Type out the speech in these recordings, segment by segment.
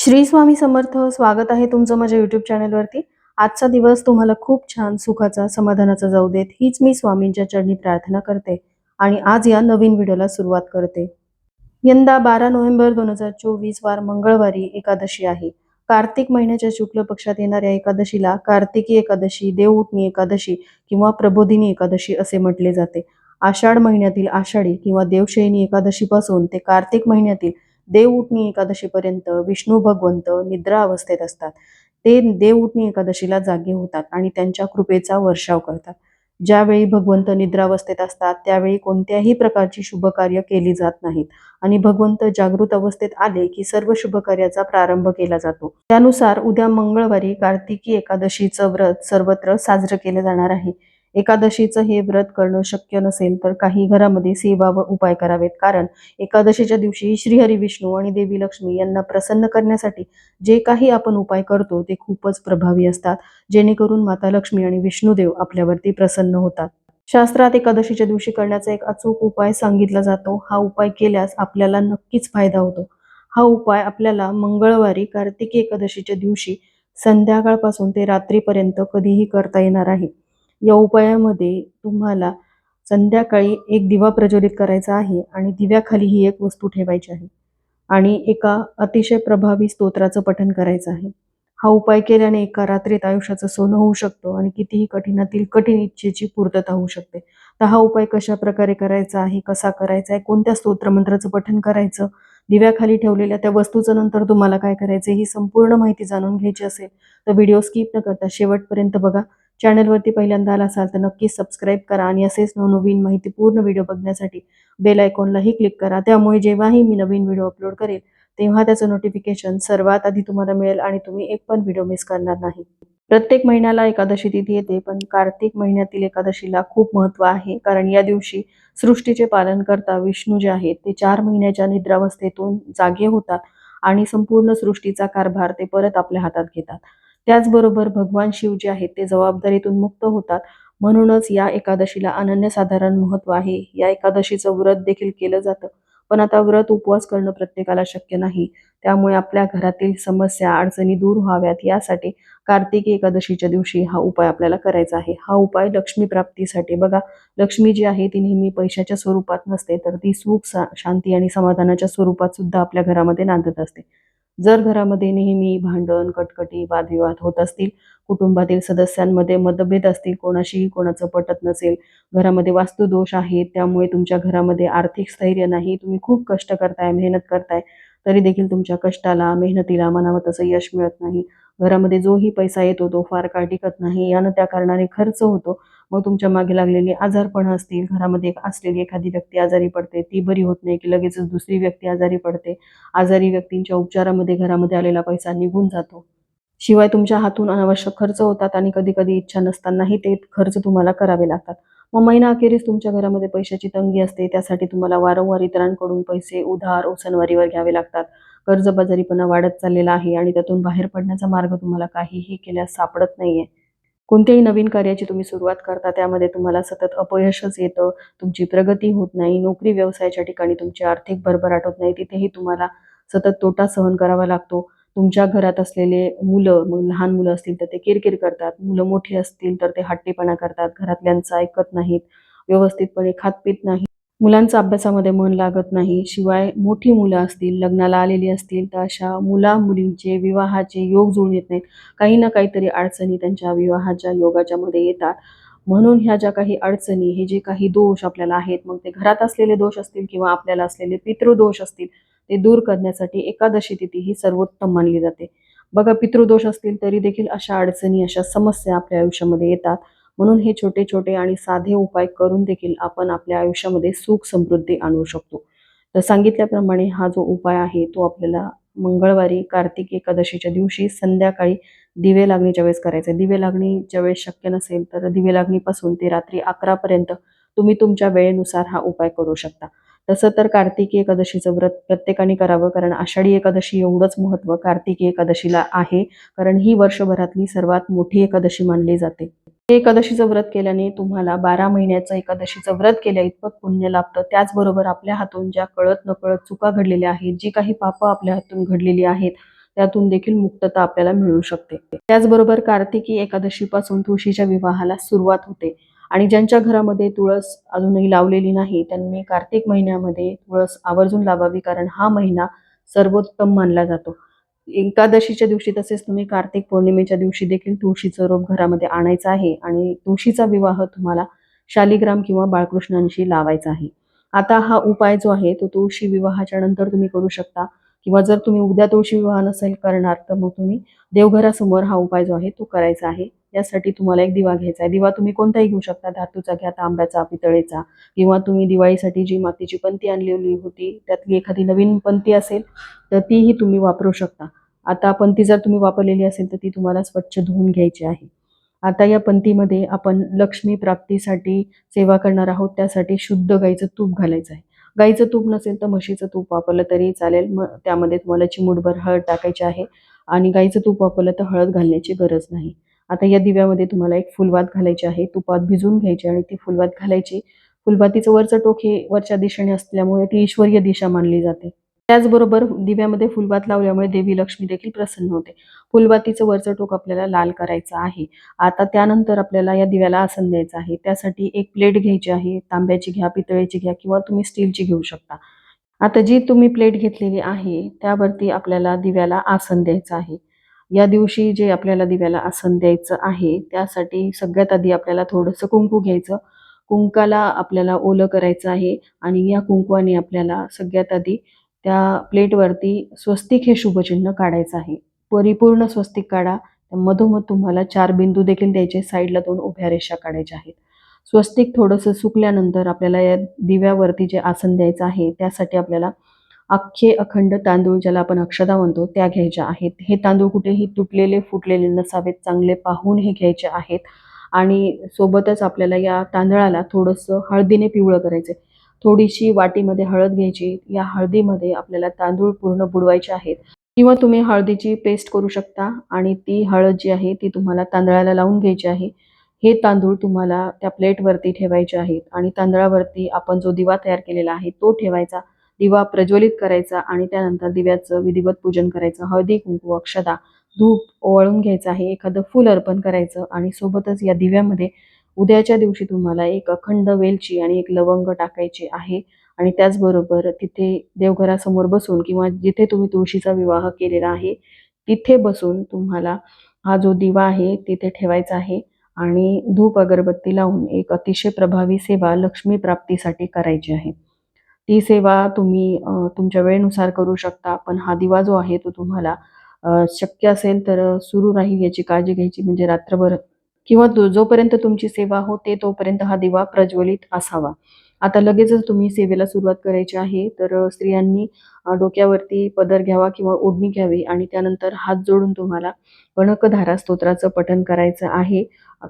श्री स्वामी समर्थ स्वागत आहे तुमचं माझ्या युट्यूब चॅनलवरती आजचा दिवस तुम्हाला खूप छान सुखाचा समाधानाचा जाऊ देत. हीच मी स्वामींच्या चरणी प्रार्थना करते आणि आज या नवीन व्हिडिओला सुरुवात करते. यंदा बारा नोव्हेंबर दोन हजार चोवीस वार मंगळवारी एकादशी आहे. कार्तिक महिन्याच्या शुक्ल पक्षात येणाऱ्या एकादशीला कार्तिकी एकादशी देवउठणी एकादशी किंवा प्रबोधिनी एकादशी असे म्हटले जाते. आषाढ महिन्यातील आषाढी किंवा देवशयनी एकादशीपासून ते कार्तिक महिन्यातील देवउठणी एकादशीपर्यंत विष्णू भगवंत निद्रा अवस्थेत असतात. ते देवउठणी एकादशीला जागे होतात आणि त्यांच्या कृपेचा वर्षाव करतात. ज्यावेळी भगवंत निद्रावस्थेत असतात त्यावेळी कोणत्याही प्रकारची शुभ कार्य केली जात नाहीत आणि भगवंत जागृत अवस्थेत आले की सर्व शुभकार्याचा प्रारंभ केला जातो. त्यानुसार उद्या मंगळवारी कार्तिकी एकादशीचं व्रत सर्वत्र साजरं केलं जाणार आहे. एकादशीचं हे व्रत करणं शक्य नसेल तर काही घरामध्ये सेवा व उपाय करावेत. कारण एकादशीच्या दिवशी श्रीहरी विष्णू आणि देवी लक्ष्मी यांना प्रसन्न करण्यासाठी जे काही आपण उपाय करतो ते खूपच प्रभावी असतात. जेणेकरून माता लक्ष्मी आणि विष्णुदेव आपल्यावरती प्रसन्न होतात. शास्त्रात एकादशीच्या दिवशी करण्याचा एक अचूक उपाय सांगितला जातो. हा उपाय केल्यास आपल्याला नक्कीच फायदा होतो. हा उपाय आपल्याला मंगळवारी कार्तिकी एकादशीच्या दिवशी संध्याकाळपासून ते रात्रीपर्यंत कधीही करता येणार आहे. या उपायामध्ये तुम्हाला संध्याकाळी एक दिवा प्रज्वलित करायचा आहे आणि दिव्याखाली ही एक वस्तू ठेवायची आहे. आणि एका अतिशय प्रभावी स्तोत्राचं पठण करायचं आहे. हा उपाय केल्याने एका रात्रीत आयुष्याचं सोनं होऊ शकतो आणि कितीही कठीणातील कठीण इच्छेची पूर्तता होऊ शकते. तर हा उपाय कशा प्रकारे करायचा आहे कसा करायचा आहे कोणत्या स्तोत्रमंत्राचं पठण करायचं दिव्याखाली ठेवलेल्या त्या वस्तूचं नंतर तुम्हाला काय करायचं ही संपूर्ण माहिती जाणून घ्यायची असेल तर व्हिडिओ स्किप न करता शेवटपर्यंत बघा. चॅनलवरती पहिल्यांदा आला असाल तर नक्कीच सबस्क्राईब करा आणि असेच नवनवीन माहितीपूर्ण व्हिडिओ बघण्यासाठी बेल आयकॉनलाही क्लिक करा. त्यामुळे जेव्हाही मी नवीन व्हिडिओ अपलोड करेल तेव्हा त्याचं नोटिफिकेशन सर्वात आधी तुम्हाला मिळेल आणि तुम्ही एक पण व्हिडिओ मिस करणार नाही. प्रत्येक महिन्याला एकादशी तिथी येते पण कार्तिक महिन्यातील एकादशीला खूप महत्त्व आहे. कारण या दिवशी सृष्टीचे पालन करता विष्णू जे आहेत ते चार महिन्याच्या निद्रावस्थेतून जागे होतात आणि संपूर्ण सृष्टीचा कारभार ते परत आपल्या हातात घेतात. त्याचबरोबर भगवान शिव जे आहेत ते जबाबदारीतून मुक्त होतात. म्हणूनच या एकादशीला अनन्यसाधारण महत्त्व आहे. या एकादशीचं व्रत देखील केलं जातं. पण आता व्रत उपवास करणं प्रत्येकाला शक्य नाही. त्यामुळे आपल्या घरातील समस्या अडचणी दूर व्हाव्यात. यासाठी कार्तिकी एकादशीच्या दिवशी हा उपाय आपल्याला करायचा आहे. हा उपाय लक्ष्मी प्राप्तीसाठी बघा. लक्ष्मी जी आहे ती नेहमी पैशाच्या स्वरूपात नसते तर ती सुख सा- शांती आणि समाधानाच्या स्वरूपात सुद्धा आपल्या घरामध्ये नांदत असते. जर घरामध्ये नेहमी भांडण कटकटी वादविवाद होत असतील कुटुंबातील सदस्यांमध्ये मतभेद असतील कोणाशीही कोणाचं पटत नसेल घरामध्ये वास्तुदोष आहे त्यामुळे तुमच्या घरामध्ये आर्थिक स्थैर्य नाही तुम्ही खूप कष्ट करताय मेहनत करताय तरी देखील तुमच्या कष्टाला मेहनतीला मनावं तसं यश मिळत नाही. घरामध्ये जोही पैसा येतो तो फार काळ टिकत नाही यानं त्या कारणाने खर्च होतो. मग तुमच्या मागे लागलेली आजारपण असतील घरामध्ये एक असलेली एखादी व्यक्ती आजारी पडते ती बरी होत नाही की लगेचच दुसरी व्यक्ती आजारी पडते. आजारी व्यक्तींच्या उपचारामध्ये घरामध्ये आलेला पैसा निघून जातो. शिवाय तुमच्या हातून अनावश्यक खर्च होतात आणि कधी कधी इच्छा नसतानाही ते खर्च तुम्हाला करावे लागतात. मग महिना अखेरीस तुमच्या घरामध्ये पैशाची तंगी असते त्यासाठी तुम्हाला वारंवार इतरांकडून पैसे उधार ओसनवारीवर घ्यावे लागतात. कर्जबाजारीपणा वाढत चाललेला आहे आणि त्यातून बाहेर पडण्याचा मार्ग तुम्हाला काहीही केल्यास सापडत नाहीये. कोणत्याही नवीन कार्याची तुम्ही सुरुवात करता त्यामध्ये तुम्हाला सतत अपयशच येतं तुमची प्रगती होत नाही नोकरी व्यवसायाच्या ठिकाणी तुमची आर्थिक भरभराट होत नाही तिथेही तुम्हाला सतत तोटा सहन करावा लागतो. तुमच्या घरात असलेले मुलं मग लहान मुलं असतील तर ते किरकिर करतात मुलं मोठी असतील तर ते हट्टीपणा करतात घरातल्यांचं ऐकत नाहीत व्यवस्थितपणे खातपीत नाही. मुलांचं अभ्यासामध्ये मन लागत नाही. शिवाय मोठी मुलं असतील लग्नाला आलेली असतील तर अशा मुला मुलींचे विवाहाचे योग जुळून येत नाहीत. काही ना काहीतरी अडचणी त्यांच्या विवाहाच्या योगाच्या मध्ये येतात. म्हणून ह्या ज्या काही अडचणी हे जे काही दोष आपल्याला आहेत मग ते घरात असलेले दोष असतील किंवा आपल्याला असलेले पितृदोष असतील ते दूर करण्यासाठी एकादशी तिथी ही सर्वोत्तम मानली जाते. बघा पितृदोष असतील तरी देखील अशा अडचणी अशा समस्या आपल्या आयुष्यामध्ये येतात. म्हणून हे छोटे छोटे आणि साधे उपाय करून देखील आपण आपल्या आयुष्यामध्ये सुख समृद्धी आणू शकतो. तर सांगितल्याप्रमाणे हा जो उपाय आहे तो आपल्याला मंगळवारी कार्तिक एकादशीच्या दिवशी संध्याकाळी दिवे लागणीच्या वेळेस करायचे दिवे लागणीच्या वेळेस शक्य नसेल तर दिवे लागणीपासून ते रात्री अकरापर्यंत तुम्ही तुमच्या वेळेनुसार हा उपाय करू शकता. तसं तर कार्तिकी एकादशीचं व्रत प्रत्येकाने करावं कारण आषाढी एकादशी एवढंच महत्त्व कार्तिकी एकादशीला आहे. कारण ही वर्षभरातली सर्वात मोठी एकादशी मानली जाते. एकादशीचं व्रत केल्याने तुम्हाला बारा महिन्याचं एकादशीचं व्रत केल्या इतपत पुण्य लाभतं. त्याचबरोबर आपल्या हातून ज्या कळत नकळत चुका घडलेल्या आहेत जी काही पापं आपल्या हातून घडलेली आहेत त्यातून देखील मुक्तता आपल्याला मिळू शकते. त्याचबरोबर कार्तिकी एकादशीपासून तुळशीच्या विवाहाला सुरुवात होते आणि ज्यांच्या घरामध्ये तुळस अजूनही लावलेली नाही त्यांनी कार्तिक महिन्यामध्ये तुळस आवर्जून लावावी कारण हा महिना सर्वोत्तम मानला जातो. एकादशीच्या दिवशी तसेच तुम्ही कार्तिक पौर्णिमेच्या दिवशी देखील तुळशीचं रोप घरामध्ये आणायचं आहे आणि तुळशीचा विवाह तुम्हाला शालिग्राम किंवा बाळकृष्णांशी लावायचा आहे. आता हा उपाय जो आहे तो तुळशी विवाहाच्या नंतर तुम्ही करू शकता किंवा जर तुम्ही उद्या तुळशी विवाह नसेल करणार तर मग तुम्ही देवघरासमोर हा उपाय जो आहे तो करायचा आहे. यासाठी तुम्हाला एक दिवा घ्यायचा आहे. दिवा तुम्ही कोणताही घेऊ शकता धातूचा घ्या तांब्याचा पितळेचा. किंवा तुम्ही दिवाळीसाठी जी मातीची पंती आणलेली होती त्यातली एखादी नवीन पंती असेल तर तीही तुम्ही वापरू शकता. आता पंती जर तुम्ही वापरलेली असेल तर ती तुम्हाला स्वच्छ धुवून घ्यायची आहे. आता या पंतीमध्ये आपण लक्ष्मी प्राप्तीसाठी सेवा करणार आहोत. त्यासाठी शुद्ध गाईचं तूप घालायचं आहे. गाईचं तूप नसेल तर म्हशीचं तूप वापरलं तरी चालेल. मग त्यामध्ये तुम्हाला चिमूटभर हळद टाकायची आहे. आणि गाईचं तूप वापरलं तर हळद घालण्याची गरज नाही. आता या दिव्यामध्ये तुम्हाला एक फुलवात घालायची आहे. तुपात भिजून घ्यायची आणि ती फुलवात घालायची. फुलवातीचं वरचं टोक हे वरच्या दिशेने असल्यामुळे ती ईश्वरीय दिशा मानली जाते. त्याचबरोबर दिव्यामध्ये फुलवात लावल्यामुळे देवी लक्ष्मी देखील प्रसन्न होते. फुलवातीचं वरचं टोक आपल्याला लाल करायचं आहे. आता त्यानंतर आपल्याला या दिव्याला आसन द्यायचं आहे. त्यासाठी एक प्लेट घ्यायची आहे. तांब्याची घ्या पितळेची घ्या किंवा तुम्ही स्टीलची घेऊ शकता. आता जी तुम्ही प्लेट घेतलेली आहे त्यावरती आपल्याला दिव्याला आसन द्यायचं आहे. या दिवशी जे आपल्याला दिव्याला आसन द्यायचं आहे त्यासाठी सगळ्यात आधी आपल्याला थोडंसं कुंकू घ्यायचं. कुंकाला आपल्याला ओलं करायचं आहे आणि या कुंकवाने आपल्याला सगळ्यात आधी त्या प्लेटवरती स्वस्तिक हे शुभचिन्ह काढायचं आहे. परिपूर्ण स्वस्तिक काढा. मधोमध तुम्हाला चार बिंदू देखील द्यायचे साईडला दोन उभ्या रेषा काढायच्या आहेत. स्वस्तिक थोडंसं सुकल्यानंतर आपल्याला या दिव्यावरती जे आसन द्यायचं आहे त्यासाठी आपल्याला अख्खे अखंड तांदूळ ज्याला आपण अक्षदा म्हणतो त्या घ्यायच्या आहेत. हे तांदूळ कुठेही तुटलेले फुटलेले नसावेत. चांगले पाहून हे घ्यायचे आहेत. आणि सोबतच आपल्याला या तांदळाला थोडंसं हळदीने पिवळं करायचं थोडीशी वाटीमध्ये हळद घ्यायची. या हळदीमध्ये आपल्याला तांदूळ पूर्ण बुडवायचे आहेत. किंवा तुम्ही हळदीची पेस्ट करू शकता आणि ती हळद जी आहे ती तुम्हाला तांदळाला लावून घ्यायची आहे. हे तांदूळ तुम्हाला त्या प्लेटवरती ठेवायचे आहेत. आणि तांदळावरती आपण जो दिवा तयार केलेला आहे तो ठेवायचा. दिवा प्रज्वलित करायचा आणि त्यानंतर दिव्याचं विधिवत पूजन करायचं. हळदी कुंकू अक्षदा धूप ओवाळून घ्यायचं आहे. एखादं फूल अर्पण करायचं आणि सोबतच या दिव्यामध्ये उद्याच्या दिवशी तुम्हाला एक अखंड वेलची आणि एक लवंग टाकायची आहे. आणि त्याचबरोबर तिथे देवघरासमोर बसून किंवा जिथे तुम्ही तुळशीचा विवाह केलेला आहे तिथे बसून तुम्हाला हा जो दिवा आहे तिथे ठेवायचा आहे. आणि धूप अगरबत्ती लावून एक अतिशय प्रभावी सेवा लक्ष्मी प्राप्तीसाठी करायची आहे. ती सेवा तुम्ही तुमच्या वेळेनुसार करू शकता. पण हा दिवा जो आहे तो तुम्हाला शक्य असेल तर सुरू राहील याची काळजी घ्यायची म्हणजे रात्रभर किंवा जोपर्यंत तुमची सेवा होते तोपर्यंत हा दिवा प्रज्वलित असावा. आता लगेचच तुम्ही सेवेला सुरुवात करायची आहे तर स्त्रियांनी डोक्यावरती पदर घ्यावा किंवा ओढणी घ्यावी आणि त्यानंतर हात जोडून तुम्हाला कनकधारा स्तोत्राचं पठण करायचं आहे.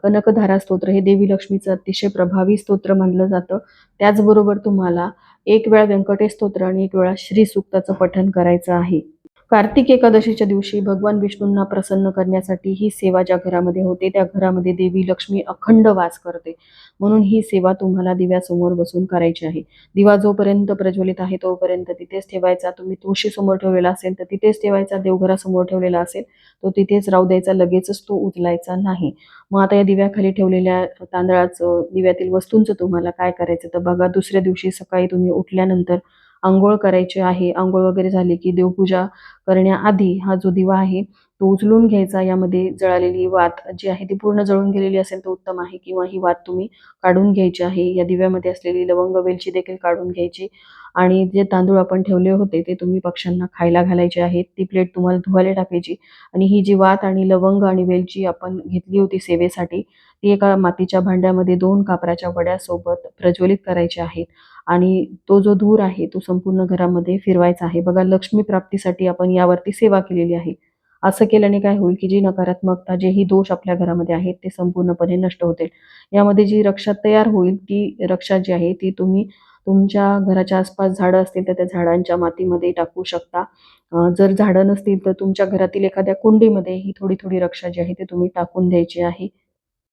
कनकधारा स्तोत्र हे देवी लक्ष्मीचं अतिशय प्रभावी स्तोत्र मानलं जातं. त्याचबरोबर तुम्हाला एक वेळा व्यंकटेश स्तोत्र आणि एक वेळा श्री सूक्ताचं पठण करायचं आहे. कार्तिक एकादशीच्या दिवशी भगवान विष्णूंना प्रसन्न करण्यासाठी ही सेवा ज्या घरामध्ये होते त्या घरामध्ये देवी लक्ष्मी अखंड वास करते. म्हणून ही सेवा तुम्हाला दिव्यासमोर बसून करायची आहे. दिवा जोपर्यंत प्रज्वलित आहे तोपर्यंत तिथेच ठेवायचा. तुम्ही तुळशी समोर ठेवलेला असेल तर तिथेच ठेवायचा. देवघरासमोर ठेवलेला असेल तो तिथेच राहू द्यायचा. लगेचच तो उचलायचा नाही. मग आता या दिव्याखाली ठेवलेल्या तांदळाचं दिव्यातील वस्तूंचं तुम्हाला काय करायचं? तर बघा दुसऱ्या दिवशी सकाळी तुम्ही उठल्यानंतर आंघोळ करायची आहे. आंघोळ वगैरे झाली की देवपूजा करण्याआधी हा जो दिवा आहे तो उचलून घ्यायचा. यामध्ये जळालेली वात जी आहे ती पूर्ण जळून गेलेली असेल तर उत्तम आहे. किंवा ही वात तुम्ही काढून घ्यायची आहे. या दिव्यामध्ये असलेली लवंग वेलची देखील काढून घ्यायची. आणि जे तांदूळ आपण ठेवले होते ते तुम्ही पक्ष्यांना खायला घालायचे आहेत. ती प्लेट तुम्हाला धुवायला टाकायची. आणि ही जी वात आणि लवंग आणि वेलची आपण घेतली होती सेवेसाठी ती एका मातीच्या भांड्यामध्ये दोन कापराच्या वड्यासोबत प्रज्वलित करायची आहेत. आणि तो जो धूर आहे तो संपूर्ण घरामध्ये फिरवायचा आहे. बघा लक्ष्मी प्राप्तीसाठी आपण यावरती सेवा केलेली आहे. असं केल्याने काय होईल की जी नकारात्मकता जेही दोष आपल्या घरामध्ये आहेत ते संपूर्णपणे नष्ट होतील. यामध्ये जी रक्षा तयार होईल ती रक्षा जी आहे ती तुम्ही तुमच्या घराच्या आसपास झाडं असतील तर त्या झाडांच्या मातीमध्ये टाकू शकता. जर झाडं नसतील तर तुमच्या घरातील एखाद्या कुंडीमध्ये ही थोडी थोडी रक्षा जी आहे ती तुम्ही टाकून द्यायची आहे.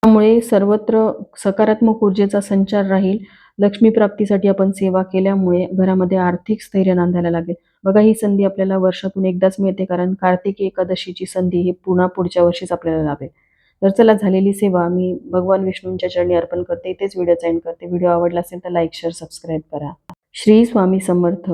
त्यामुळे सर्वत्र सकारात्मक ऊर्जेचा संचार राहील. लक्ष्मी प्राप्तीसाठी आपण सेवा केल्यामुळे घरामध्ये आर्थिक स्थैर्य नांदायला लागेल. बघा ही संधी आपल्याला वर्षातून एकदाच मिळते कारण कार्तिकी एकादशीची संधी ही पुन्हा पुढच्या वर्षीच आपल्याला लाभेल. तर चला झालेली सेवा मी भगवान विष्णूंच्या चरणी अर्पण करते इथेच व्हिडिओ एंड करते. व्हिडिओ आवडला असेल तर लाईक शेअर सबस्क्राईब करा. श्री स्वामी समर्थ.